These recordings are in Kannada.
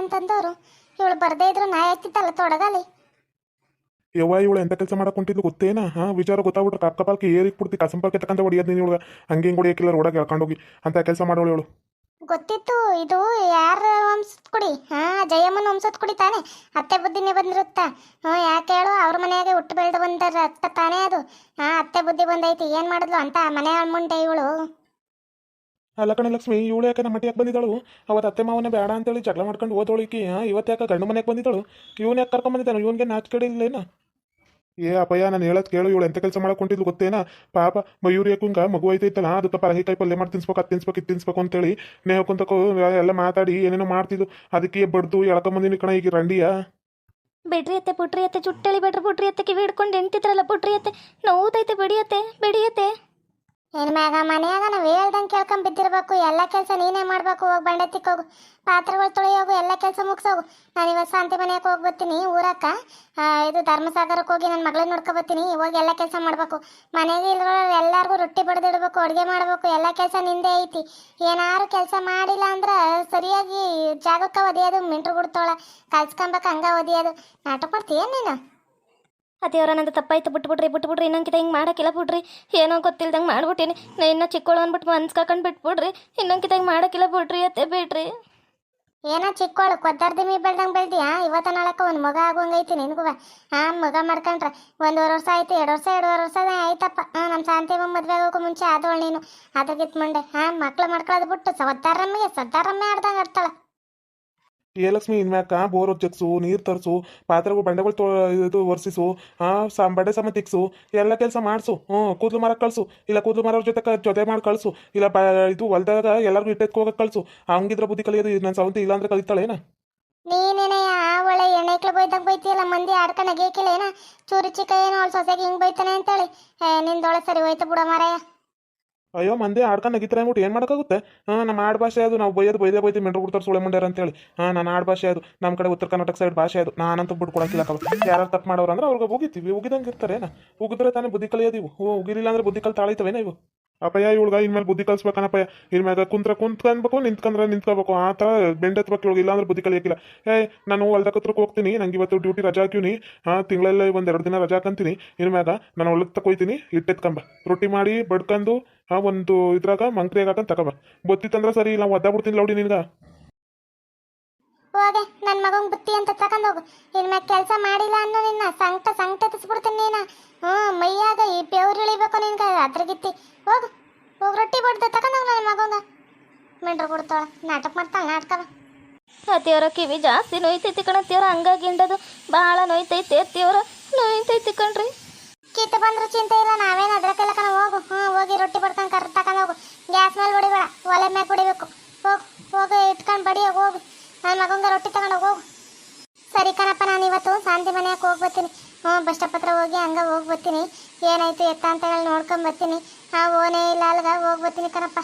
ಅಂತಂದವರು. ಇವಳು ಬರ್ದೇ ಇದ್ರು ನಾ ಎತ್ತಿತ್ತಲ್ಲ ತೊಡಗಲಿ ಯವ್ವ ಇವಳು ಎಂತ ಕೆಲಸ ಮಾಡಕ್ ಹೊಂಟಿದ್ಲು ಗೊತ್ತೇನಾ? ಹಾ ವಿಚಾರ ಗೊತ್ತಾಗ್ಬಿಟ್ರೆ ಕಪ್ಪ ಪಾಲ್ಕಿ ಏರಿಕ್ ಬಿಡ್ತಿ ಕಸಂಪಾಲ್ಕಿ ತಕ್ಕಂತ ಹೊಡಿಯೋದು ನೀನು ಇವಳು ಹಂಗೆ ಹಿಂಗೆ ಹೊಡಿಯಕ್ಕಿಲ್ಲ ರೋಡಾಗ ಹೋಗಿ. ಅಂತ ಕೆಲಸ ಮಾಡೋಳು ಇವಳು. ಗೊತ್ತಿತ್ತು ಇದು ಯಾರ ವಂಶದ ಕುಡಿ? ಹಾ ಜಯಮ್ಮನ ವಂಶದ ಕುಡಿ ತಾನೆ. ಅತ್ತೆ ಬುದ್ಧಿನೇ ಬಂದಿರುತ್ತಾ. ಹ್ಞೂ ಯಾಕೆ ಹೇಳು? ಅವ್ರ ಮನೆಯಾಗೆ ಹುಟ್ಟು ಬೆಳೆದು ಬಂದ ರಕ್ತ ತಾನೇ ಅದು. ಹಾ ಅತ್ತೆ ಬುದ್ಧಿ ಬಂದೈತಿ. ಏನು ಮಾಡಿದ್ಲು ಅಂತ ಮನೆ ಮುಂದೆ ಇವಳು. ಅಲ್ಲ ಲಕ್ಷ್ಮಿ ಇವಳು ಯಾಕೆ ನಮ್ಮ ಮಟ್ಟಿಗೆ ಬಂದಿದ್ದಳು? ಅವತ್ತು ಅತ್ತೆ ಮಾವನ ಬೇಡ ಅಂತೇಳಿ ಜಗಳ ಮಾಡ್ಕೊಂಡು ಓದೋಳಿಕಿ ಇವತ್ತು ಯಾಕೆ ಗಂಡು ಮನೆಗೆ ಬಂದಿದ್ದಳು? ಇವನು ಯಾಕೆ ಕರ್ಕೊಂಡ್ ಇವನಿಗೆ ನಾಚಿಕೆಡಿ ಇಲ್ಲೇನ ಏ ಅಪ್ಪಯ್ಯ, ನಾನು ಹೇಳೋದು ಕೇಳು, ಇವಳು ಎಂತ ಕೆಲಸ ಮಾಡ್ಕೊಂಡಿದ್ಲು ಗೊತ್ತೇನ? ಪಾಪ ಮಯೂರಿ ಯಾಕಂಗ ಮಗು ಐತೈತಲ್ಲ ಅದಕ್ಕೆ ಪರಂಗಿಕಾಯಿ ಪಲ್ಯ ಮಾಡಿ ತಿನ್ಸ್ಬೇಕು, ಅದು ತಿನ್ಸ್ಬೇಕು, ಇದು ತಿನ್ಸ್ಬೇಕು ಅಂತೇಳಿ ನೇವ್ ಕುಂತಕೋ, ಎಲ್ಲ ಮಾತಾಡಿ ಏನೇನೋ ಮಾಡ್ತಿದ್ದು ಅದಕ್ಕೆ ಬಡ್ದು ಎಳ್ಕೊಂಬಂದಿನಿ ಕಣ ಈಗ ರಂಡಿಯ. ಬಿಡ್ರಿ ಅತ್ತೆ, ಪುಟ್ರಿ ಅತ್ತೆ ಚುಟ್ಟಳಿ ಬಿಡ್ರಿ, ಪುಟ್ರಿ ಅತ್ತೆ, ಕಿವಿ ಹಿಡ್ಕೊಂಡು ಎಂಟಿದ್ರಲ್ಲ ಪುಟ್ರಿ ಅತ್ತೆ. ನೋವುದೈತೆ ಬಿಡಿಯತ್ತೆ ಬಿಡಿಯತ್ತೆ ಏನ್ ಮ್ಯಾಗ, ಮನ್ಯಾಗ ನಾವು ಹೇಳ್ದಂಗೆ ಕೇಳ್ಕೊಂಡ್ ಬಿದ್ದಿರ್ಬೇಕು. ಎಲ್ಲ ಕೆಲಸ ನೀನೇ ಮಾಡ್ಬೇಕು. ಹೋಗಿ ಬಂಡೆ ತಿಕ್ಕೋಗು ಪಾತ್ರೆಗಳು ತೊಳೆಯೋಗು ಎಲ್ಲ ಕೆಲಸ ಮುಗಿಸೋಗು. ನಾನು ಇವತ್ತು ಶಾಂತಿ ಮನೆಯಕ್ಕೆ ಹೋಗಿ ಬರ್ತೀನಿ. ಊರಕ್ಕ ಇದು ಧರ್ಮಸಾಗರಕ್ಕೆ ಹೋಗಿ ನನ್ನ ಮಗಳನ್ನ ನೋಡ್ಕೊ ಇವಾಗ ಎಲ್ಲ ಕೆಲಸ ಮಾಡಬೇಕು. ಮನೆಗೆ ಇಲ್ಲರೋ ಎಲ್ಲರಿಗೂ ರೊಟ್ಟಿ ಬಡ್ದಿಡ್ಬೇಕು, ಅಡುಗೆ ಮಾಡಬೇಕು. ಎಲ್ಲ ಕೆಲಸ ನಿಂದೆ ಐತಿ. ಏನಾರು ಕೆಲಸ ಮಾಡಿಲ್ಲ ಅಂದ್ರೆ ಸರಿಯಾಗಿ ಜಾಗಕ್ಕೆ ಒದಿಯೋದು, ಮಿಂಟ್ರು ಗುಡ್ತೋಳ. ಕಲ್ಸ್ಕೊಂಬೇಕು ಹಂಗೆ ಒದಿಯೋದು. ನಾಟಕ ಮಾಡ್ತೀಯ ನೀನು? ಅದೇವ್ರ ನಂದು ತಪ್ಪಾಯ್ತು, ಬಿಟ್ಬಿಡ್ರಿ ಬಿಟ್ಬಿಡ್ರಿ ಇನ್ನೊಂದ್ಕಿತ ಹಿಂಗೆ ಮಾಡೋಕ್ಕಿಲ್ಲ ಬಿಡ್ರಿ. ಏನೋ ಗೊತ್ತಿಲ್ದಂಗೆ ಮಾಡ್ಬಿಟ್ಟಿನಿ. ನಾ ಇನ್ನೂ ಚಿಕ್ಕವಳು ಅಂದ್ಬಿಟ್ಟು ಮನ್ಸ್ಕೊಂಡು ಬಿಟ್ಬಿಡ್ರಿ. ಇನ್ನೊಂದ್ಕಿತ ಹಿಂಗೆ ಮಾಡೋಕ್ಕಿಲ್ಲ ಬಿಡ್ರಿ ಅತ್ತೆ ಬಿಡ್ರಿ. ಏನೋ ಚಿಕ್ಕೋಳು ಕೊದ್ದಾರ್ದಿಮಿ ಬೆಳ್ದಂಗೆ ಬೆಳ್ದಿಯಾ? ಇವತ್ತ ನಾಳಕ್ಕೆ ಒಂದು ಮಗ ಆಗುವಂಗೈತಿ ನಿನಗೂ ಹಾ ಮಗ ಮಾಡ್ಕೊಂಡ್ರೆ. ಒಂದೂವರೆ ವರ್ಷ ಆಯ್ತು, ಎರಡು ವರ್ಷ, ಎರಡೂವರೆ ವರ್ಷ ಆಯ್ತಪ್ಪ. ನಮ್ಮ ಶಾಂತಿ ಮದುವೆ ಆಗೋಕ್ಕೂ ಮುಂಚೆ ಆದವಳು ನೀನು. ಅದಕ್ಕಿತ್ತು ಮುಂಡೆ ಹಾ ಮಕ್ಳು ಮಾಡ್ಕೊಳ್ಳೋದು ಬಿಟ್ಟು ಸದ್ದಾರಮ್ಮಿಗೆ ಸದ್ದಾರಮ್ಮೆ ಆಡ್ದಂಗೆ ಆಡ್ತಾಳೆ ಏ ಲಕ್ಷ್ಮಿ ಇನ್ಮ್ಯಾಕ ಬೋರ್ ಜಗ್ಸು ನೀರು ತರಿಸು ಪಾತ್ರೆಗಳು ಬಂಡೆಗಳು ತೊ, ಇದು ಒರೆಸಿಸು ಹಾಂ ಸಾ, ಬಡೆ ಸಮ ತಿಕ್ಸು, ಎಲ್ಲ ಕೆಲಸ ಮಾಡಿಸು ಹ್ಞೂ ಕೂದಲು ಮರಕ್ಕೆ ಕಳಿಸು, ಇಲ್ಲ ಕೂದಲು ಮರೋರ ಜೊತೆ ಜೊತೆ ಮಾಡಿ ಕಳಿಸು, ಇಲ್ಲ ಬ, ಇದು ಹೊಲ್ದಾಗ ಎಲ್ಲರಿಗೂ ಇಟ್ಟೆತ್ಕ ಹೋಗಕ್ಕೆ ಕಳಿಸು ಹಂಗಿದ್ರೆ ಬುದ್ಧಿ ಕಲಿಯೋದು ನನ್ನ ಸವಂತಿ ಇಲ್ಲಾಂದ್ರೆ ಕಲಿತಾಳೇನ ನೀನೇನಯ್ಯ ಒಳ್ಳೆ ಎಣ್ಣೆಕ್ಳು ಬೈದಾಗ ಬೈತಿಯಲ್ಲ, ಮಂದಿ ಆಡ್ಕೊಂಡು ಅಗೇಕಿಲ್ಲ ಏನ? ಚೂರು ಚಿಕ್ಕ ಏನೋ ಅವಳು ಸೊಸೆಗೆ ಹಿಂಗೆ ಬೈತಾನೆ ಅಂತೇಳಿ ನಿಂದೊಳೆ ಸರಿ ಹೋಯ್ತು ಬಿಡ ಮಾರಾಯ. ಅಯ್ಯೋ, ಮಂದಿ, ಆಡ್ಕೊಂಡು ನಗಿತಾರೆ ಅಂದ್ಬಿಟ್ಟು ಏನು ಮಾಡೋಕ್ಕಾಗುತ್ತೆ? ಹಾಂ, ನಮ್ಮ ಆಡ್ ಭಾಷೆ ಅದು. ನಾವು ಬೈಯೋದು ಬೈದೇ ಬೈದು ಮೆಂಟ್ರು ಕೊಡ್ತಾರೆ ಸುಳೆ ಮಂಡ್ಯಾರ ಅಂತೇಳಿ. ಹಾಂ ನಾನು ಆಡ್ ಭಾಷೆ ಅದು. ನಮ್ಮ ಕಡೆ ಉತ್ತರ ಕರ್ನಾಟಕ ಸೈಡ್ ಭಾಷೆ ಅದು. ನಾನಂತೂ ಬಿಟ್ಟು ಕೊಡಕ್ಕಿಲ್ಲ ಯಾರು ತಪ್ಪು ಮಾಡೋರು ಅಂದ್ರೆ ಅವ್ರಿಗೆ ಹೋಗಿತ್ತೀವಿ ಉಗಿದಂಗೆ ಇರ್ತಾರೆ ಉಗಿದ್ರೆ ತಾನೇ ಬುದ್ಧಿ ಕಲಿಯೋದಿವು ಹ್ಞೂ ಉಗಿಲಿಲ್ಲ ಅಂದ್ರೆ ಬುದ್ಧಿ ಕಲ್ ತಾಳಿತವೇನ ಇವು? ಅಪ್ಪಯ್ಯ, ಇವಳ್ಗ ಇನ್ಮೇಲೆ ಬುದ್ಧಿ ಕಲ್ಸ್ಬೇಕನಪ್ಪಯ್ಯ ಇನ್ಮ್ಯಾಗ ಕುಂತ್ರ ಕುಂತ್ಕೊಂಡ್ಬೇಕು ನಿಂತ್ಕೊಂಡ್ರೆ ನಿಂತ್ಕೋಬೇಕು. ಆ ಥರ ಬೆಂಡೆತ್ಬೇಕು ಇವಳಿಗೆ. ಇಲ್ಲ ಅಂದ್ರೆ ಬುದ್ಧಿ ಕಲಿಯಕ್ಕಿಲ್ಲ ಏಯ್ ನಾನು ಹೊಲ್ದ ಹತ್ರಕ್ಕೆ ಹೋಗ್ತೀನಿ. ನಂಗೆ ಇವತ್ತು ಡ್ಯೂಟಿ ರಜಾ ಹಾಕಿವ್ನಿ ಹಾಂ ತಿಂಗಳಲ್ಲೇ ಒಂದು ಎರಡು ದಿನ ರಜಾ ಹಾಕಂತೀನಿ. ಇನ್ಮ್ಯಾಗ ನಾನು ಹೊಲಕ್ಕೆ ತಕೊಯ್ತೀನಿ ಹಿಟ್ಟೆತ್ಕೊಂಬ ರೊಟ್ಟಿ ಮಾಡಿ ಬಡ್ಕೊಂಡು ಹಾಂ ಒಂದು ಇದ್ರಾಗ ಮಂಕ್ರಿಯಾಗ ಹಾಕೊಂಡು ತಗೊಬ ಬೊತ್ತಿತ್ತಂದ್ರೆ ಸರಿ ಇಲ್ಲ ಒದ್ದಾಬಿಡ್ತೀನಿ ಲೌಡಿ ನಿನ್ಗೆ. ಹೋಗೆ ನನ್ನ ಮಗಂಗ್ ಬುತ್ತಿ ಅಂತ ತಗೊಂಡ್ ಹೋಗು. ಇನ್ಮ್ಯಾಗ ಕೆಲಸ ಮಾಡಿಲ್ಲ ಅನ್ನೋ ನಿನ್ನ ಸಂಕಟ ಸಂಕಟ ತಿಸ್ಬಿಡ್ತೀನಿ ನೀನ. ಹ್ಞೂ ಮೈಯಾಗ ಈ ಬೆವ್ರು ಇಳಿಬೇಕು ನಿನ್ಗೆ, ಅದ್ರಗಿತ್ತಿ. ಹೋಗು, ಹೋಗಿ ರೊಟ್ಟಿ ಬಡ್ದು ತಗೊಂಡ್ ಹೋಗು ನನ್ನ ಮಗಂಗ. ಮೆಂಡ್ರ ಕೊಡ್ತಾಳ, ನಾಟಕ ಮಾಡ್ತಾಳ, ನಾಟಕವ. ಅತ್ತಿಯವರ ಕಿವಿ ಜಾಸ್ತಿ ನೋಯ್ತೈತಿ ಕಣತ್ತಿಯವರ ಹಂಗಾಗಿ ಹಿಂಡದು ಭಾಳ ನೋಯ್ತೈತಿ ಅತ್ತಿಯವರ ನೋಯ್ತೈತಿ ಕಣ್ರಿ. ಕಿತ್ತು ಬಂದ್ರು ಚಿಂತೆ ಇಲ್ಲ, ನಾವೇನು ಅದ್ರಕ್ಕೆಲ್ಲ ಕಣ, ಹೋಗು. ಹ್ಞೂ ಹೋಗಿ ರೊಟ್ಟಿ ಬಡ್ಕೊಂಡು ಕರ್ ತಗೊಂಡೋಗು ಗ್ಯಾಸ್ ಮೇಲೆ ಹೊಡಿಬೇಡ, ಒಲೆ ಮ್ಯಾಗ ಹೊಡಿಬೇಕು ಹೋಗು ಹೋಗಿ ಇಟ್ಕೊಂಡು ಬಡಿಯೋಗಿ ಹೋಗು ನನ್ನ ಮಗಂಗ ರೊಟ್ಟಿ ತಗೊಂಡು ಹೋಗು ಸರಿ ಕಣಪ್ಪ ನಾನು ಇವತ್ತು ಶಾಂತಿ ಮನೆಯಾಗ ಹೋಗಿ ಬರ್ತೀನಿ ಹ್ಞೂ ಬಸ್ ಸ್ಟಾಪ್ ಹೋಗಿ ಹಂಗೆ ಹೋಗಿ ಬರ್ತೀನಿ. ಏನಾಯ್ತು ಎತ್ತ ಅಂತ ನೋಡ್ಕೊಂಡ್ ಬರ್ತೀನಿ. ಆ ಓನೇ ಇಲ್ಲ, ಅಲ್ಗ ಹೋಗಿ ಬರ್ತೀನಿ ಕಣಪ್ಪ.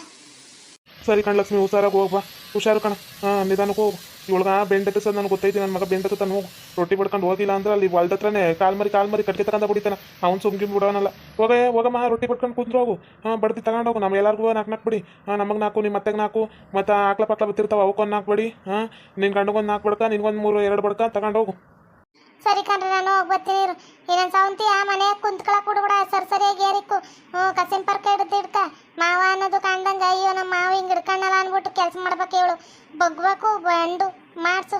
ಸರಿ ಕಣ ಲಕ್ಷ್ಮಿ, ಹುಷಾರಾಗಿ ಹೋಗ್ಬಾ ಹುಷಾರು ಕಣ. ಹಾಂ, ನಿಧಾನಕ್ಕೆ ಹೋಗು. ಇವಳ್ಗ ಬೆಂಡತ್ತೆ ಸರ್ ನನಗೆ ಗೊತ್ತೈತಿ ನನ್ನ ಮಗ ಬೆಂಡತ್ತೆ ತಾನು ಹೋಗು. ರೊಟ್ಟಿ ಬಡ್ಕೊಂಡು ಹೋಗಿಲ್ಲ ಅಂದ್ರೆ ಅಲ್ಲಿ ಹೊಲ್ದ ಹತ್ರನೇ ಕಾಲ್ ಮರಿ ಕಾಲ್ ಮರಿ ಕಟ್ಗೆ ತಗೊಂಡ ಬಿಡಿತಾನ ಅವ್ನು ಸುಮ್ಗಿ ಬಿಡೋನಲ್ಲ. ಹೋಗೇ, ಹೋಗಮ್ಮ ರೊಟ್ಟಿ ಬಡ್ಕೊಂಡು ಕುಂದ್ರು ಹೋಗು. ಹಾಂ, ಬಡ್ತಿ ತಗೊಂಡು ಹೋಗು. ನಮ್ಮ ಎಲ್ಲರಿಗೂ ನಾಲ್ಕು ನಾಲ್ಕು ಬಿಡಿ. ಹಾಂ, ನಮಗೆ ನಾಲ್ಕು ನಿಮ್ಮ ಮತ್ತೆಗೆ ನಾಲ್ಕು ಮತ್ತು ಆಕ್ಲ ಪಾಕ್ಲ ಬತ್ತಿರ್ತಾವೆ ಅವಕ್ಕೊಂದು ನಾಲ್ಕು ಬಿಡಿ. ಹಾಂ ನಿನ್ನ ಗಂಡಗೊಂದು ನಾಲ್ಕು ಬಡ್ಕ, ನಿನ್ಗೊಂದು ಮೂರು, ಎರಡು ಬಡ್ಕ ತಗೊಂಡು ಹೋಗು. ಸರಿ ಕಣ್ರಿ ನಾನು ಹೋಗಿ ಬರ್ತೀನಿ ಏನೇನು ಇನ್ನೊಂದು ಸೌಂತಿ ಆ ಮನೆ ಕುಂತ್ಕೊಳಕ್ ಬಿಡ್ಬಿಡ ಸರ್ ಸರಿಯಾಗಿ ಏರಿಕ್ಕು ಹ್ಞೂ ಕಸಿನ್ ಪರ್ಕ ಹಿಡ್ದು ಹಿಡ್ಕ ಮಾವ ಅನ್ನೋದು ಕಂಡಂಗೆ ಅಯ್ಯೋ ನಮ್ಮ ಮಾವ ಹಿಂಗೆ ಹಿಡ್ಕಣ್ಣಲ್ಲ ಅಂದ್ಬಿಟ್ಟು ಕೆಲಸ ಮಾಡ್ಬೇಕು ಹೇಳು. ಬಗ್ಬೇಕು ಬಂಡು ಮಾಡಿಸು.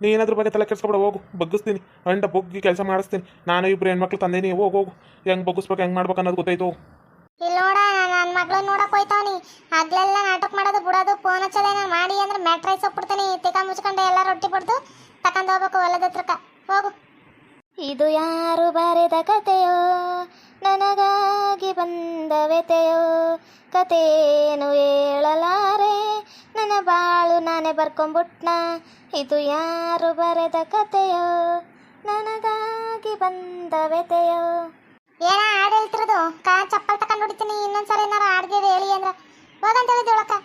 ನೀ ಏನಾದ್ರ ಬಗ್ಗೆ ತಲೆ ಕೆಡ್ಸ್ಕೊಬೇಡ ಹೋಗು. ಬಗ್ಗಿಸ್ತೀನಿ. ಅಂಡ ಬಗ್ಗಿ ಕೆಲಸ ಮಾಡಿಸ್ತೀನಿ. ನಾನು ಇಬ್ರು ಹೆಣ್ಮಕ್ಳು ತಂದೇನಿ ಹೋಗು ಹೋಗು. ಹೆಂಗೆ ಬಗ್ಗಿಸ್ಬೇಕು ಹೆಂಗೆ ಮಾಡ್ಬೇಕು ಅನ್ನೋದು ಗೊತ್ತಾಯ್ತು ಇಲ್ಲಿ ನೋಡ ನನ್ನ ಮಗಳು ನೋಡಕ್ ಹೋಯ್ತಾವನಿ ಅಗ್ಲೆಲ್ಲ ನಾಟಕ ಮಾಡೋದು ಬಿಡೋದು ಫೋನ್ ಹಚ್ಚಲ್ಲ ಮಾಡಿ ಅಂದ್ರೆ ಮ್ಯಾಟ್ರೈಸ್ ಹೋಗ್ಬಿಡ್ತೀನಿ. ತಿಕ್ಕ ಮುಚ್ಕೊಂಡು ಎಲ್ಲ ರೊಟ್ಟಿ ಬಿಡ್ದು ತಕೊಂಡ್ ಹೋಗ್ಬೇಕು ಹೊಲದ ಹತ್ರಕ್ಕ. ಹೋಗು. ಇದು ಯಾರು ಬರೆದ ಕತೆಯೋ? ನನಗಾಗಿ ಬಂದ ವ್ಯತೆಯೋ ಕತೆಯೇನು ಹೇಳಲಾರೆ. ನನ್ನ ಬಾಳು ನಾನೇ ಬರ್ಕೊಂಬಿಟ್ನ. ಇದು ಯಾರು ಬರೆದ ಕತೆಯೋ? ನನಗಾಗಿ ಬಂದ ವ್ಯತೆಯೋ ಏನ ಹಾಡು ಹೇಳ್ತಿರೋದು ಕಾ ಚಪ್ಪಲ್ ತಕೊಂಡು ಹೊಡಿತೀನಿ ಇನ್ನೊಂದ್ಸಲ ಏನಾರ ಹಾಡ್ಗೆ ಹೇಳಿ ಅಂದ್ರ. ಹೋಗಂತ ಹೇಳಿದ್ದೆ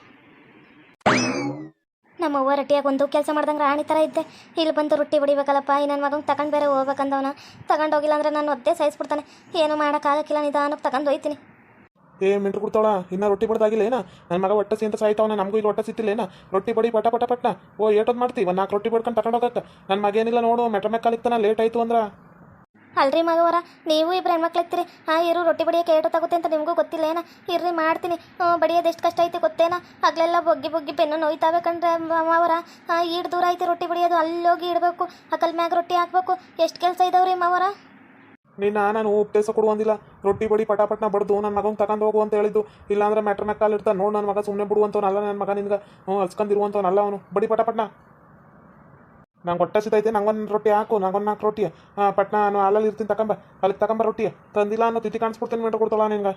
ಒಳಕ ನಮ್ಮ ಅವ್ವ ರೊಟ್ಟಿಯಾಗ ಒಂದು ಕೆಲಸ ಮಾಡ್ದಂಗೆ ರಾಣಿ ಥರ ಇದ್ದೆ. ಇಲ್ಲಿ ಬಂದು ರೊಟ್ಟಿ ಬಡಿಬೇಕಲ್ಲಪ್ಪ ಈ ನನ್ನ ಮಗಂಗೆ ತಗೊಂಡು ಬೇರೆ ಹೋಗ್ಬೇಕಂದವನ. ತಗೊಂಡು ಹೋಗಿಲ್ಲ ಅಂದ್ರೆ ನಾನು ಒದ್ದೆ ಸಾಯಿಸ್ಬಿಡ್ತಾನೆ ಏನು ಮಾಡೋಕ್ಕಾಗಕ್ಕಿಲ್ಲ ನಿಧಾನಕ್ಕೆ ತಗೊಂಡು ಹೋಯ್ತೀನಿ. ಏ ಮಿಂಟ್ರು ಕೊಡ್ತಾಳ ಇನ್ನ ರೊಟ್ಟಿ ಬಡ್ದಾಗಿಲ್ಲ ಏನ? ನನ್ನ ಮಗ ಹೊಟ್ಟೆ ಸಿಂತ ಸಾಯ್ತಾವನ, ನಮಗೂ ಇಲ್ಲಿ ಹೊಟ್ಟೆ ಸಿತ್ತಿಲ್ಲ ಏನ? ರೊಟ್ಟಿ ಬಡಿ ಪಟ ಪಟ ಪಟ್ನ. ಓ, ಏಟೋದು ಮಾಡ್ತೀವಿ ಒಂದು ನಾಲ್ಕು ರೊಟ್ಟಿ ಬಡ್ಕೊಂಡು ತಗೊಂಡು ಹೋಗಕ್ಕೆ ನನ್ನ ಮಗ ಏನಿಲ್ಲ ನೋಡು, ಮೆಟ್ರ ಮೆಕ್ಕಾಲಿಕ್ತಾನ ಲೇಟ್ ಆಯಿತು ಅಂದ್ರೆ. ಅಲ್ರಿ ಮಗವರ, ನೀವು ಇಬ್ಬರು ಹೆಣ್ಮಕ್ಳು ಇರ್ತೀರಿ ಹಾಂ ಇರು, ರೊಟ್ಟಿ ಬಡಿಯೋಕೆ ಏಟು ತಗುತ್ತೆ ಅಂತ ನಿಮಗೂ ಗೊತ್ತಿಲ್ಲ ಏನ ಇರ್ರಿ, ಮಾಡ್ತೀನಿ. ಬಡಿಯೋದು ಎಷ್ಟು ಕಷ್ಟ ಐತೆ ಗೊತ್ತೇನ? ಹಗಲೆಲ್ಲ ಬೊಗ್ಗಿ ಬೊಗ್ಗಿ ಬೆನ್ನು ನೋಯ್ತಾವೆ ಕಂಡ್ರೆ ಮಾವರ. ಈಡ್ ದೂರ ಐತೆ ರೊಟ್ಟಿ ಬಡಿಯೋದು ಅಲ್ಲೋಗಿ ಇಡಬೇಕು. ಅಕಲ್ ಮ್ಯಾಗ ರೊಟ್ಟಿ ಹಾಕ್ಬೇಕು. ಎಷ್ಟು ಕೆಲಸ ಇದಾವ್ರಿ ಮಾವರ? ನಿನ್ನ ನಾನು ಉಪದೇಶ ಕೊಡುವಂದಿಲ್ಲ ರೊಟ್ಟಿ ಬಡಿ ಪಟಾಪಟ್ನ ಬಡ್ದು ನನ್ನ ಮಗನ ತಗೊಂಡು ಹೋಗು ಅಂತ ಹೇಳಿದ್ದು. ಇಲ್ಲಾಂದ್ರೆ ಮೆಟ್ರ ಮೆಕ್ಕಾಲ್ ಇರ್ತಾನೆ ನೋಡಿ ನನ್ನ ಮಗ ಸುಮ್ಮನೆ ಬಿಡುವಂತವನಲ್ಲ ನನ್ನ ಮಗ ನಿನ್ಗೆ ಹ್ಞೂ ಅಲ್ಲ ಅವನು. ಬಡಿ ಪಟ ಪಟ್ನ ನಂಗೆ ಹೊಟ್ಟೆ ಸಿತೈತೆ ನಂಗೊಂದು ರೊಟ್ಟಿ ಹಾಕು ನಂಗೊಂದು ನಾಲ್ಕು ರೊಟ್ಟಿ. ಪಟ್ನ, ನಾನು ಹಾಲಲ್ಲಿ ಇರ್ತೀನಿ ತಗೊಂಬ ಅಲ್ಲಿಗೆ ತಗೊಂಬ ರೊಟ್ಟಿ. ತಂದಿಲ್ಲ ಅನ್ನೋ ತಿಥಿ ಕಾಣಿಸ್ಬಿಡ್ತೀನಿ ಮೇಡ ಕೊಡ್ತಾಳ ನಿನ್ಗೆ.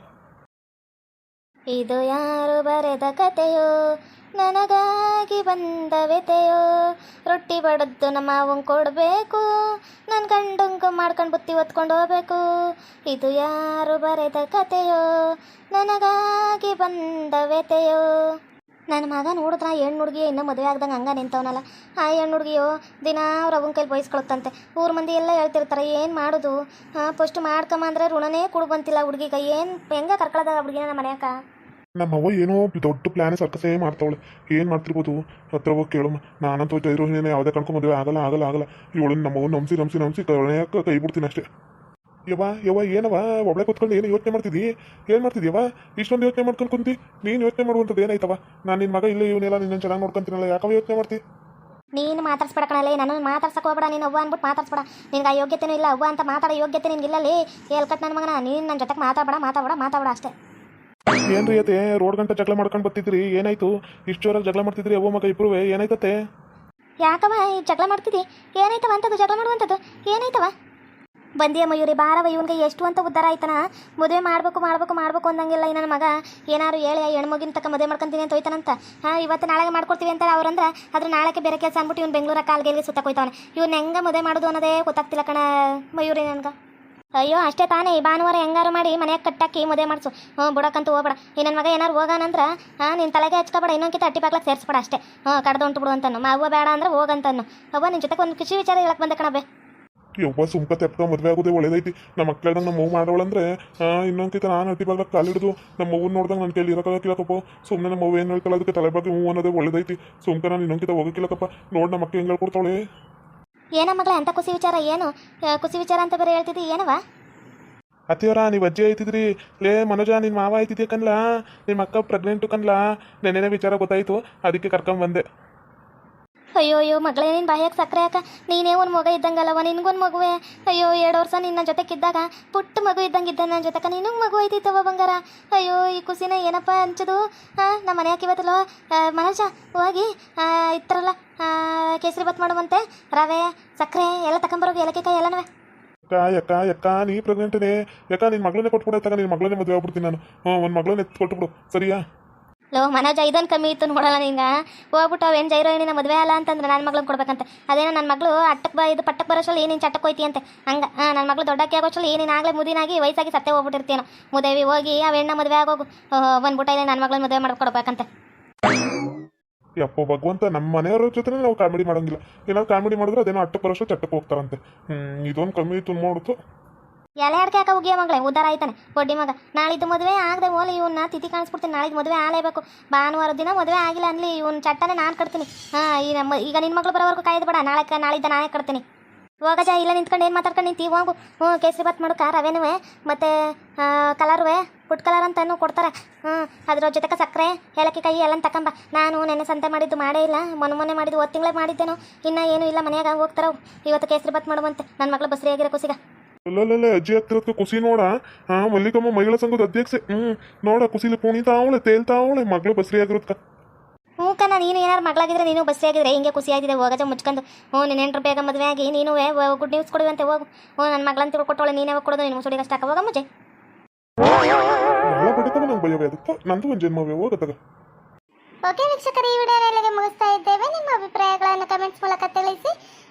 ಇದು ಯಾರು ಬರೆದ ಕತೆಯೋ ನನಗಾಗಿ ಬಂದ ವ್ಯತೆಯೋ ರೊಟ್ಟಿ ಬಡದ್ದು ನಮ್ಮ ಮಾವಂಗೆ ಕೊಡಬೇಕು. ನನ್ನ ಗಂಡಂಗು ಮಾಡ್ಕೊಂಡು ಬುತ್ತಿ ಹೊತ್ಕೊಂಡು ಹೋಗ್ಬೇಕು. ಇದು ಯಾರು ಬರೆದ ಕತೆಯೋ ನನಗಾಗಿ ಬಂದ ವ್ಯತೆಯೋ ನನ್ನ ಮಗ ನೋಡಿದ್ರ ಹೆಣ್ಣು ಹುಡುಗಿ ಇನ್ನೂ ಮದುವೆ ಆಗ್ದಂಗೆ ಹಂಗೆ ನಿಂತವನಲ್ಲ. ಆ ಹೆಣ್ಣು ಹುಡುಗಿಯೋ ದಿನ ಅವ್ರ ಅವನ ಕೈಲಿ ಬಯಸ್ಕೊಳತ್ತಂತೆ ಊರ ಮಂದಿ ಎಲ್ಲ ಹೇಳ್ತಿರ್ತಾರೆ, ಏನು ಮಾಡೋದು? ಹಾಂ ಫಸ್ಟ್ ಮಾಡ್ಕೊಂಬ ಅಂದರೆ ಋಣನೇ ಕೊಡು ಬಂತಿಲ್ಲ ಹುಡುಗಿಗ. ಏನು, ಹೆಂಗೆ ಕರ್ಕೊಳದ ಹುಡುಗಿನ ನಮ್ಮ ಮನೆಯಾಕ? ನಮ್ಮ ಅವ್ವ ಏನೋ ದೊಡ್ಡ ಪ್ಲಾನ್ ಸರ್ಕಸೇ ಮಾಡ್ತಾವಳೆ. ಏನು ಮಾಡ್ತಿರ್ಬೋದು? ಹತ್ರ ಹೋಗಿ ಕೇಳಮ್ಮ ನಾನಂತೂ ಜೈರೋಹಿನ ಯಾವುದೇ ಕಣ್ಕೊ ಮದುವೆ ಆಗಲ್ಲ ಆಗಲ್ಲ ಆಗಲ್ಲ. ಇವಳನ್ನ ನಮ್ಮ ಅವ್ವ ನಂಬಿಸಿ ನಂಬಿಸಿ ನಂಬಿಸಿ ಕೈ ಬಿಡ್ತೀನಿ ಅಷ್ಟೇ. ಯವ್ವ ಯವ್ವ ಏನವ ಒಬ್ಳೆ ಕುತ್ಕೊಂಡು ಏನು ಯೋಚನೆ ಮಾಡ್ತಿದ್ದಿ? ಏನು ಮಾಡ್ತಿದ್ಯವ ಇಷ್ಟೊಂದು ಯೋಚನೆ ಮಾಡ್ಕೊಂಡು ಕುಂತಿ. ನೀನು ಯೋಚನೆ ಮಾಡುವಂಥದ್ದು ಏನಾಯ್ತವ ನಾನು ನಿನ್ನ ಮಗ ಇಲ್ಲ ಇವನ್ನೆಲ್ಲ ನಿನ್ನ ಚೆನ್ನಾಗಿ ನೋಡ್ಕೊಂತೀನಲ್ಲ ಯಾಕವ ಯೋಚನೆ ಮಾಡ್ತಿ? ನೀನು ಮಾತಾಡ್ಸ್ಬೇಡ ಕಣಲೇ ನಾನು ಮಾತಾಡ್ಸಕ್ ಹೋಗ್ಬೇಡ ನೀನು ಅವ್ವ ಅಂದ್ಬಿಟ್ಟು ಮಾತಾಡ್ಸ್ಬೇಡ. ನಿನ್ಗೆ ಆ ಯೋಗ್ಯತೆನೂ ಇಲ್ಲ ಅವ್ವ ಅಂತ ಮಾತಾಡ ಯೋಗ್ಯತೆ ನಿನ್ಗಿಲ್ಲಲೇ ಹೇಳ್ಕಟ್ ನನ್ನ ಮಗನ ನೀನು ನನ್ನ ಜೊತೆ ಮಾತಾಡಬೇಡ ಮಾತಾಡಬೇಡ ಮಾತಾಡಬೇಡ ಅಷ್ಟೇ. ಏನ್ರಿ ಅತ್ತೆ ರೋಡ್ ಗಂಟೆ ಜಗಳ ಮಾಡ್ಕೊಂಡು ಬರ್ತಿದ್ರಿ ಏನಾಯ್ತು? ಇಷ್ಟು ಜೋರಾಗಿ ಜಗಳ ಮಾಡ್ತಿದ್ರಿ ಅವ್ವ ಮಗ ಇಬ್ರು ಏನಾಯ್ತತ್ತೆ? ಯಾಕವ ಈ ಜಗಳ ಮಾಡ್ತಿದ್ದಿ? ಏನಾಯ್ತವ ಅಂತದ್ದು ಜಗಳ ಮಾಡುವಂಥದ್ದು? ಏನಾಯ್ತವ ಬಂದಿಯ ಮಯೂರಿ ಬಾರವ ಇವನಿಗೆ ಎಷ್ಟು ಅಂತ ಉದ್ದಾರ ಆಯ್ತನ? ಮದುವೆ ಮಾಡಬೇಕು ಮಾಡಬೇಕು ಮಾಡಬೇಕು ಅಂದಂಗಿಲ್ಲ ಈ ನನ್ನ ಮಗ. ಏನಾರು ಹೇಳಿ, ಆ ಹೆಣ್ಮಗಿನ ತಕ್ಕ ಮದುವೆ ಮಾಡ್ಕೊಂತೀನಿ ಅಂತ ಹೋಯ್ತಾನಂತ. ಹಾಂ, ಇವತ್ತು ನಾಳೆಗೆ ಮಾಡ್ಕೊಡ್ತೀವಿ ಅಂತ ಅವ್ರಂದ್ರೆ ಅದ್ರ ನಾಳೆಗೆ ಬೇರೆ ಕೆಲಸ ಅಂದ್ಬಿಟ್ಟು ಇವ್ನು ಬೆಂಗಳೂರ ಕಾಲ್ಗೆಲ್ಗೆ ಸುತ್ತಕೋಯ್ತಾವನೆ ಇವ್ನು ಹೆಂಗೆ ಮದುವೆ ಮಾಡೋದು ಅನ್ನೋದೇ ಗೊತ್ತಾಗ್ತಿಲ್ಲ ಕಣ ಮಯೂರಿ ನನಗೆ. ಅಯ್ಯೋ, ಅಷ್ಟೇ ತಾನೇ, ಈ ಭಾನುವಾರ ಹೆಂಗಾರು ಮಾಡಿ ಮನೆಯಾಗ ಕಟ್ಟಾಕಿ ಮದುವೆ ಮಾಡಿಸು. ಹ್ಞೂ, ಬಿಡಕ್ಕಂತೂ ಹೋಗ್ಬೇಡ. ಈ ನನ್ನ ಮಗ ಏನಾರು ಹೋಗಾನಂದ್ರೆ ಹಾಂ ನಿನ್ನ ತಲೆಗೆ ಹಚ್ಕೊಬೇಡ, ಇನ್ನೊಂದ್ಕಿತ ಅಟ್ಟಿ ಬಾಗ್ಲಾಗ ಸೇರಿಸ್ಬೇಡ ಅಷ್ಟೇ. ಹ್ಞೂ ಕಡ್ದು ಉಂಟು ಬಿಡು ಅಂತನು ಮಾವ ಬೇಡ ಅಂದ್ರೆ ಹೋಗಂತನು ಅವ್ವ ನಿನ್ನ ಜೊತೆಗೆ ಒಂದು ಖುಷಿ ವಿಚಾರ ಹೇಳಕ್ಕೆ ಬಂದೆ ಕಣಬೆ ಯವ್ವ ಸುಮ್ಕ ತೆಪ್ಕ ಮದುವೆ ಆಗೋದೇ ಒಳ್ಳೇದೈತಿ? ನಮ್ಮ ಮಕ್ಕಳನ್ನ ನಮ್ಮ ಅವ್ವ ಮಾಡೋಳಂದ್ರೆ ಇನ್ನೊಂದ್ಕಿತ ನಾನು ಅಟ್ಟಿ ಬಾಗ್ಲಾಗ ಕಾಲಿಡ್ದು ನಮ್ಮ ಮಗು ನೋಡ್ದಂಗೆ ನನ್ನ ಕೈಲಿ ಇರೋಕ್ಕಾಗಿಲ್ಲಕಪ್ಪ ಸುಮ್ಮನೆ ನಮ್ಮ ಅವ್ವ ಏನು ಹೇಳ್ಕಲ್ಲ ಅದಕ್ಕೆ ತಲೆ ಬಗ್ಗೆ ಮೂವ್ ಅನ್ನೋದೇ ಒಳ್ಳೇದೈತಿ. ಸುಮ್ಕ ನಾನು ಇನ್ನೊಂದ್ಕಿತ ಹೋಗಕ್ಕಿಲ್ಲಕಪ್ಪ ನೋಡಿ ನಮ್ಮ ಮಕ್ಕಳು ಹೆಂಗೆ ಹೇಳ್ಕೊಡ್ತಾಳೆ. ಏನ ಮಗಳ ಅಂತ ಖುಷಿ ವಿಚಾರ ಏನು? ಖುಷಿ ವಿಚಾರ ಅಂತ ಬೇರೆ ಹೇಳ್ತಿದ್ದಿ ಏನವ ಅತ್ತಿಯವರ ನೀವು ಅಜ್ಜಿ ಐತಿದ್ರಿ ಲೇ ಮನೋಜ ನಿನ್ನ ಮಾವ ಐತಿದ್ಯ ಕನ್ಲಾ ನಿಮ್ಮ ಅಕ್ಕ ಪ್ರೆಗ್ನೆಂಟು ಕನ್ಲಾ ನೆನ್ನೆನೇ ವಿಚಾರ ಗೊತ್ತಾಯಿತು ಅದಕ್ಕೆ ಕರ್ಕೊಂಬಂದೆ. ಅಯ್ಯೋ ಅಯ್ಯೋ, ಮಗಳೇ ನಿನ್ನ ಬಾಯಾಗ ಸಕ್ಕರೆ ಯಾಕ ನೀನೇ ಒಂದು ಮಗ ಇದ್ದಂಗಲ್ಲವ, ನಿನ್ಗೊಂದು ಮಗುವೆ. ಅಯ್ಯೋ, ಎರಡು ವರ್ಷ ನಿನ್ನ ಜೊತೆಗಿದ್ದಾಗ ಪುಟ್ಟ ಮಗು ಇದ್ದಂಗಿದ್ದ ನನ್ನ ಜೊತೆಕ ನಿನಗೆ ಮಗು ಐತಿತ್ತವ ಬಂಗಾರ. ಅಯ್ಯೋ, ಈ ಖುಷಿನ ಏನಪ್ಪ ಅಂಚದು? ಹಾಂ ನಮ್ಮ ಮನ್ಯಾಗ ಇವತ್ತಲ್ಲ ಮನೋಜ, ಹೋಗಿ. ಇತ್ತರಲ್ಲ? ಕೇಸರಿ ಬತ್ ಮಾಡುವಂತೆ. ರವೆ ಸಕ್ಕರೆ ಎಲ್ಲ ತಗೊಂಬರೋಗಿ ಏಲಕ್ಕಾಯಿ ಎಲ್ಲನವೆ. ಅಕ್ಕ ಯಕ್ಕ ಯಕ್ಕ ನೀ ಪ್ರೆಗ್ನೆಂಟ್ನೇ ಯಾಕ ನಿನ್ನ ಮಗಳನ್ನೇ ಕೊಟ್ಬಿಡತ್ತಾಗ ನಿನ್ನ ಮಗಳನ್ನೇ ಮದುವೆ ಆಗ್ಬಿಡ್ತೀನಿ ನಾನು. ಹ್ಞೂ ಒಂದು ಮಗಳನ್ನ ಎತ್ತು ಕೊಟ್ಬಿಡು. ಸರಿಯಾ? ಲೋ, ಮನೋಜ ಇದೊಂದು ಕಮ್ಮಿ ಇತ್ತು ನೋಡಲ್ಲ ನಿಂಗೆ. ಹೋಗ್ಬಿಟ್ಟು ಅವೇನು ಜೈರೋಯಿನ ಮದುವೆ ಅಲ್ಲ ಅಂತಂದ್ರೆ ನನ್ನ ಮಗ್ಳನ್ನ ಕೊಡ್ಬೇಕಂತ. ಅದೇನೋ ನನ್ನ ಮಗಳು ಅಟ್ಟಕ್ಕೆ ಬ ಇದು ಪಟ್ಟಕ್ಕೆ ಬರೋಷ್ಟಲ್ಲಿ ಏನೇನು ಚಟಕ್ಕೆ ಹೋಯ್ತಿ ಅಂತೆ ಹಂಗೆ ಹಾಂ ನನ್ನ ಮಗಳು ದೊಡ್ಡಕ್ಕೆ ಆಗೋಷ್ಟಲ್ಲಿ ಏನೇನು ಆಗಲೇ ಮುದಿನಾಗಿ ವಯಸ್ಸಾಗಿ ಸತ್ತೆ ಹೋಗ್ಬಿಟ್ಟಿರ್ತೀನೋ ಮುದೇವಿ, ಹೋಗಿ ಅವೆಣ್ಣ ಮದುವೆ ಆಗೋಗು. ಬಂದ್ಬಿಟ್ಟ ಇಲ್ಲ ನನ್ನ ಮಗಳನ್ನ ಮದುವೆ ಮಾಡ್ಕೊಡ್ಬೇಕಂತೆ. ಯಪ್ಪ ಭಗವಂತ ನಮ್ಮ ಮನೆಯವ್ರ ಜೊತೆ ನಾವು ಕಾಮಿಡಿ ಮಾಡೋಂಗಿಲ್ಲ. ಏನಾದ್ರು ಕಾಮಿಡಿ ಮಾಡಿದ್ರೆ ಅದೇನೋ ಅಟ್ಟಕ್ಕೆ ಬರೋಷ್ಟು ಚಟ್ಟಕ್ಕೆ ಹೋಗ್ತಾರಂತೆ. ಹ್ಞೂ ಇದೊಂದು ಕಮ್ಮಿ ಇತ್ತು ನೋಡ್ತು ಎಲೆ ಅಡ್ಕೆ ಹಾಕ ಉಗಿಯ ಮಗಳೇ? ಉದ್ದಾರ ಆಯ್ತಾನೆ. ಬಡ್ಡಿ ಮಗ. ನಾಳಿದ್ದು ಮದುವೆ ಆಗದೆ ಓಲಿ ಇವನ್ನ ತಿಥಿ ಕಾಣಿಸ್ಬಿಡ್ತೀನಿ. ನಾಳಿದ್ದು ಮದುವೆ ಆಗಲೇಬೇಕು. ಭಾನುವಾರ ದಿನ ಮದುವೆ ಆಗಿಲ್ಲ ಅನ್ಲಿ. ಇವ್ನ ಚಟ್ಟನೆ ನಾನು ಕಟ್ತೀನಿ. ಹಾಂ, ಈ ನಮ್ಮ, ಈಗ ನಿನ್ನ ಮಗಳು ಬರೋವರೆಗೂ ಕಾಯ್ದು ಬೇಡ. ನಾಳೆ ನಾಳಿದ್ದ ನಾನೇ ಕಟ್ತೀನಿ. ಹೋಗಜ, ಇಲ್ಲ ನಿಂತ್ಕೊಂಡು ಏನು ಮಾತಾಡ್ಕೊಂಡು ನಿಂತೀವಿ ಹೋಗು. ಹ್ಞೂ, ಕೇಸರಿ ಬಾತ್ ಮಾಡು, ಖಾರ, ಅವೇನುವೆ? ಮತ್ತು ಕಲರ್ವೆ? ಫುಡ್ ಕಲರ್ ಅಂತಲೂ ಕೊಡ್ತಾರೆ. ಹ್ಞೂ ಅದ್ರ ಜೊತೆಗೆ ಸಕ್ಕರೆ, ಏಲಕ್ಕಿ ಕೈ ಎಲ್ಲ ತಗೊಂಬ ನಾನು ನೆನ್ನೆ ಸಂತೆ ಮಾಡಿದ್ದು ಮಾಡೇ ಇಲ್ಲ. ಮೊನ್ನೆ ಮೊನ್ನೆ ಮಾಡಿದ್ದು ಒಂದು ತಿಂಗಳೇ ಮಾಡಿದ್ದೇನೋ. ಇನ್ನೂ ಏನೂ ಇಲ್ಲ. ಮನೆಯಾಗ ಹೋಗ್ತಾರೋ? ಇವತ್ತು ಕೇಸರಿ ಬಾತ್ ಮಾಡುವಂತೆ. ನನ್ನ ಮಗಳು ಬಸ್ರಿ ಆಗಿರೋ ಕುಸಿಗ. ಅಲ್ಲಲ್ಲೇ ಅಜ್ಜಿ ಹತ್ತಿರಕ್ಕೆ ಖುಷಿ ನೋಡ. ಹಾ ಮಲ್ಲಿಕಮ್ಮ ಮಹಿಳಾ ಸಂಘದ ಅಧ್ಯಕ್ಷೆ. ಹ್ಮ್ ನೋಡ ಖುಷಿಲಿ ಪುಣಿತಾವಳೆ ತೇಲ್ತಾವಳೆ ಮಗಳು ಬಸ್ರಿ ಆಗಿರುತ್ತ ಹ್ಞೂ ಕಣ ನೀನು ಏನಾರು ಮಗಳಾಗಿದ್ರೆ ನೀನು ಬಸ್ಸಿ ಆಗಿದ್ರೆ ಹಿಂಗೆ ಖುಷಿ ಆಗಿದೆ. ಹೋಗಜ ಮುಚ್ಕೊಂಡು. ಹ್ಞೂ ನೀನು ಎಂಟ್ರ ಬೇಗ ಮದುವೆ ಆಗಿ ನೀನು ಗುಡ್ ನ್ಯೂಸ್ ಕೊಡುವಂತೆ ಹೋಗು. ಹ್ಞೂ ನನ್ನ ಮಗಳಂತ ತಿಳ್ಕೊಟ್ಟವಳೆ ನೀನೇ ಕೊಡೋದು ನೀನು ಮುಸುಡಿಗೆ ಅಷ್ಟಾಕ ಹೋಗ ಮುಜೆ ನಂದು ಒಂದು ಜನ್ಮವೇ ಹೋಗತ್ತಗ ಓಕೆ ವೀಕ್ಷಕರು ಈ ವಿಡಿಯೋನ ಇಲ್ಲಿಗೆ ಮುಗಿಸ್ತಾ ಇದ್ದೇವೆ. ನಿಮ್ಮ ಅಭಿಪ್ರಾಯಗಳನ್ನು ಕಮೆಂಟ್ಸ್ ಮೂಲಕ ತಿಳಿಸಿ.